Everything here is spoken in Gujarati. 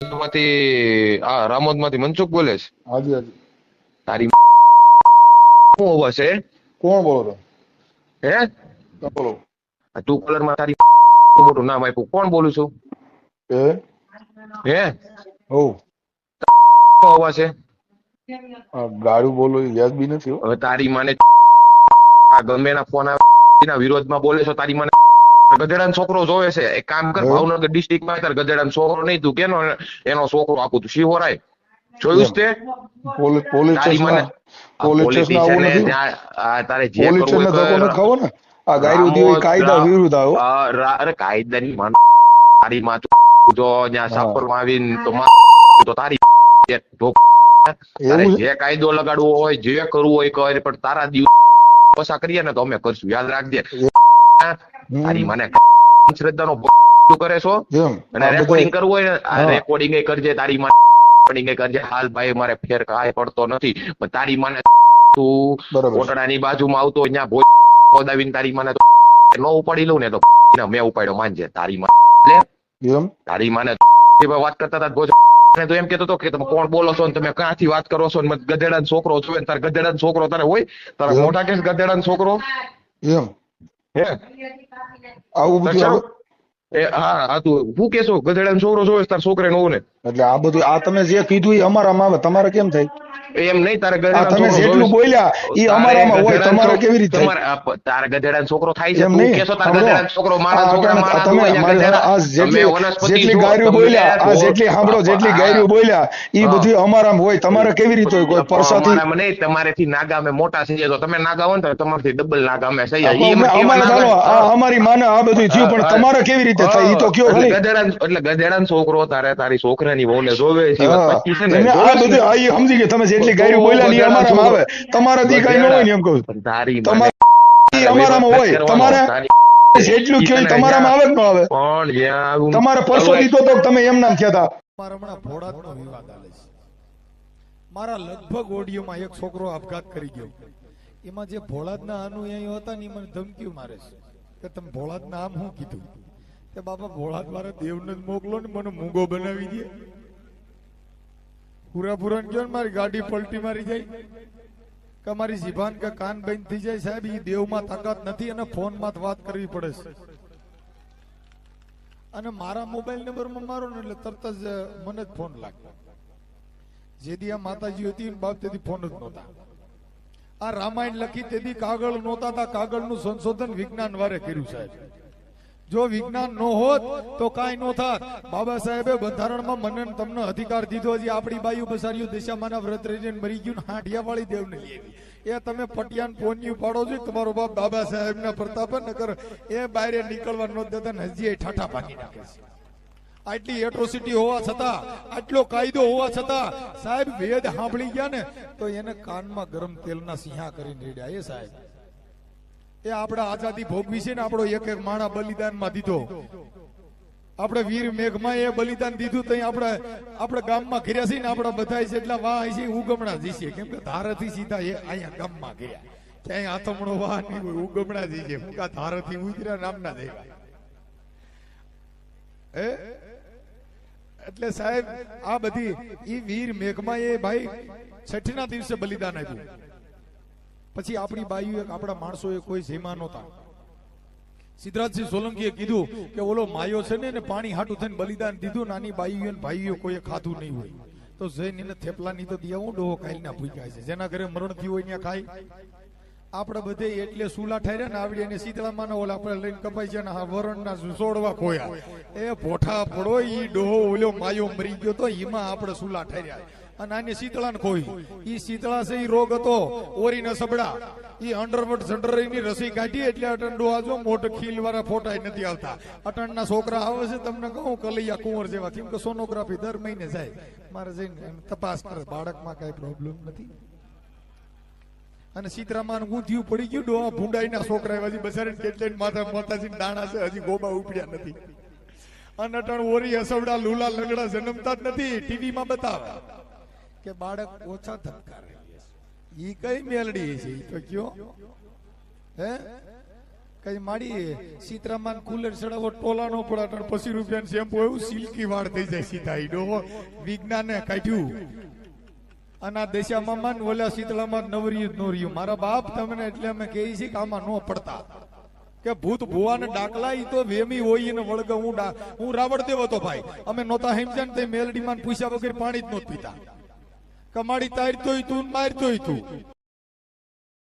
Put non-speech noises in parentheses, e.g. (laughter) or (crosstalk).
માંથી આ રામોદમાંથી મનસુખ બોલે છે. હાજી હાજી. તારી શું હોવા છે? કોણ બોલો છો? હે? બોલો? ટુ કલરમાં તારી મોટું નામ આપ્યું. કોણ બોલું છું? હે? હે? શું હોવા છે? ગાડું બોલો વ્યાજબી નથી હવે તારી માને આ ગમે ના ફોન આવે એના વિરોધમાં બોલે છો તારી માને ગધેડાનો છોકરો જોવે છે. એક કામ કર ભાવનગર ડિસ્ટ્રિક્ટમાં તાર ગધેડાનો છોકરો નહીં તું કેનો એનો છોકરો આપું તું શિવરાય જોયું તે? પોલીસ પોલીસ તારે જે કરવું સ્ટેશન હોય ધક્કો નથી કર. ખાવો ને આ ગાયરું કાયદા વિરુદ્ધ આવો. અરે કાયદાની માન તારી માં જો ત્યાં આવીને તો માં તો તારી (laughs) તારે જે કાયદો લગાડવો હોય જે કરવું હોય કર પણ તારા દિવસ પસા કરીએ ને તો અમે કરશું. યાદ રાખજે. તારી મને શ્રદ્ધાનો કરે છો? અને રેકોર્ડિંગ કરવું હોય ને. રેકોર્ડિંગ કરજે તારી માં રેકોર્ડિંગ કરજે. હાલ ભાઈ મારે ફેર કાંઈ પડતો નથી. પણ તારી માને તું કોટડાની બાજુમાં આવતો અહીંયા ભોજ ખોદાવીને તારી માને તો ન ઉપાડી લઉં ને તો મેં ઉપાડ્યો. માનજે તારી માં તારી માને વાત કરતા હતા ભોજ ને તો એમ કેતો હતો કે તમે કોણ બોલો છો ને તમે ક્યાંથી વાત કરો છો ને મને ગધેડાનો છોકરો છો તાર ગધેડાનો છોકરો તારે હોય? તારા મોટા કેસ ગધેડાનો છોકરો? એમ. હે? આવું બધું એ હા હા તું હું કેશો ગધેડાનો છોકરો જોવે તાર છોકરા નો ને એટલે આ બધું આ તમે જે કીધું એ અમારામાં આવે. તમારે કેમ થાય? એમ નહીં તારે ગધેડા તમે જેટલું બોલ્યા એ અમારામાં હોય તમારે કેવી રીતે તારે ગધેડાનો છોકરો થાય છે તું કેસો કેશો ગધેડા છોકરો મારા છોકરા મારા તમે ગધેડા. આ જેટલી જેટલી ગાયરું બોલ્યા આ જેટલી સાંભળો જેટલી ગાયરું બોલ્યા એ. બધું અમારામાં હોય. તમારે કેવી રીતે હોય? કોઈ પરસાથી મને તમારેથી નાગા અમે મોટા થઈ તો તમે નાગા હોય ને તમારથી ડબલ નાગા અમે એમાં અમારે ચાલો અમારી માને આ બધું થયું પણ તમારે કેવી રીતે થાય? એ તો કયો એટલે ગધેડા એટલે ગધેડા છોકરો તારે તારી છોકરાની વહુને જોવે છે એ વાત હા. પચી છે ને જોવે આ બધું આ સમજી ગયો તમે જેટલી ગાયરું બોલ્યા ની અમારામાં આવે. તમારા તમારાથી કઈ ન હોય ને એમ કહું તારી અમારામાં હોય. તમારે જેટલું તને તમારામાં આવે ન આવે. પણ જ્યાં તમારે પરસો લીધો તો તમે એમ નામ કહેતા. મારા હમણાં ભોળાદનો વિવાદ આલે છે. મારા લગભગ ઓડિયોમાં એક છોકરો આપઘાત કરી ગયો. એમાં જે ભોળાદના અનુયાયીઓ હતા ને એ મને ધમકીઓ મારે છે. કે તમે ભોળાદના આમ શું કીધું? કે બાપા ભોળાદ મારા દેવને જ મોકલો ને, મને મૂંગો બનાવી દે. પૂરા પૂરા કયો ને, મારી ગાડી પલટી મારી જાય. કે મારી જીભાન કે કાન બંધ થઈ જાય, સાહેબ એ દેવમાં તાકાત નથી અને ફોનમાં વાત કરવી પડે છે. અને મારા મોબાઈલ નંબરમાં મારો ને, એટલે તરત જ મને જ ફોન લાગ્યો. જેદી આ માતાજી હતી ને, બાપ તેથી ફોન જ નહોતા. આ રામાયણ લખી તેથી કાગળ નહોતા કાગળનું સંશોધન વિજ્ઞાન વારે કર્યું, સાહેબ. જો વિજ્ઞાન નો હોત તો કાંઈ નો થાત. બાબા સાહેબે બંધારણમાં મને તમને અધિકાર દીધો હજી આપણી બાયુ બસાર્યું દિશામાના વ્રત રહીને મરી ગયું ને હાંડિયા વાળી દેવને લેવી એ તમે પટિયાન પોન્યું પાડો છો. તમારો બાપ બાબા સાહેબ ના પ્રતાપ કર એ બાયરે નીકળવા ન દેતા હજી ઠાઠા પાકી નાખે છે. આટલી એટ્રોસિટી હોવા છતાં, આટલો કાયદો હોવા છતાં સાહેબ વેદ સાંભળી ગયા ને તો એને કાનમાં ગરમ તેલના સિંહા કરીને રેડ્યા. એ સાહેબ એ આપણા આઝાદી ભોગવી છે ને આપણો એક એક માણા બલિદાનમાં દીધો. આપણે વીર મેઘમાં એ બલિદાન દીધું તો આપણે આપણે ગામમાં ઘેર્યા છે ને આપણા બધા જેટલા વાહ છે, ઉગમણા જઈશે કેમ કે ધારાથી સીધા એ અહીંયા ગામમાં ગયા ક્યાંય આથમણો વાહ નહીં હોય, ઉગમણા જઈશે હું કા ધારાથી ઉતર્યા નામના દેવા. હે? એટલે સાહેબ, આ બધી ઈ વીર મેઘમાં એ ભાઈ છઠ્ઠીના દિવસે બલિદાન આપ્યું. પછી આપણી બાયુ એક આપણા માણસોએ કોઈ જેમાં નહોતા. સિદ્ધરાજસિંહ સોલંકીએ કીધું કે ઓલો માયો છે ને પાણી હાટું થઈને બલિદાન દીધું, નાની બાઈઓ ભાઈઓ કોઈએ ખાધું નહીં હોય. તો જઈને થેપલાની તો દિયા હું ડોહો કાલના ભૂખ્યા છે. જેના ઘરે મરણ થયું હોય ત્યાં ખાય. આપણે બધે એટલે સુલા ઠાર્યા ને આવડી અને શીતળામાં ઓલા આપણે લઈને કપાઈ છે ને આ વરણના સોડવા ખોયા. એ ભોઠા પડો ઈ ડોહો ઓલો માયો મરી ગયો તો એમાં આપણે સુલા ઠાર્યા. અને આને શીતળાને ખોઈ. ઈ શીતળા છે, ઈ રોગ હતો, ઓરીને સબડા. ઈ અંડરવટની રસી કાઢી એટલે અટંડો ડોહા જો મોટ ખીલ વાળા ફોટા નથી આવતા. અટણના છોકરા આવે છે, તમને કહું, કલૈયા કુંવર જેવા. કેમ કે સોનોગ્રાફી દર મહિને જાય. મારે જઈને તપાસ કરે, બાળકમાં કઈ પ્રોબ્લેમ નથી? અને સીતરામાન ઊંધિયું પડી ગયું, ડોહા ભૂંડાઈના છોકરા હજી બસારે કેટલે માથા માતાજી દાણા છે, હજી ગોબા ઉપડ્યા નથી. અને અટણ ઓરી હસવડા, લુલા લગડા જન્મતા જ નથી, ટીવીમાં બતાવે કે બાળક ઓછા ધબકારે ઈ કઈ મેલડી છે? ઈ તો કયો. હે? કઈ માડી સીતરામાન કુલર ચડાવો, ટોલા નો પડે પચીસ રૂપિયા શેમ્પુ, એવું સિલ્કી વાળ થઈ જાય સીધા ઈ ડોહો. વિજ્ઞાને કાઢ્યું. અને આ દેશામાં માં ઓલા શીતળામાં નવરિયું જ નો રહ્યું. મારા બાપ તમને એટલે અમે કહીએ છીએ કે આમાં ન પડતા. કે ભૂત ભુવાને ડાકલા ઈ તો વેમી હોય ને વળગ. હું હું રાવણ દેવ હતો ભાઈ. અમે નહોતા હિમચંદ તે મેલડીમાં પૂછ્યા વગર પાણી જ નહોત પીતા. કમાડી તારતોય તું ને મારતોય તું.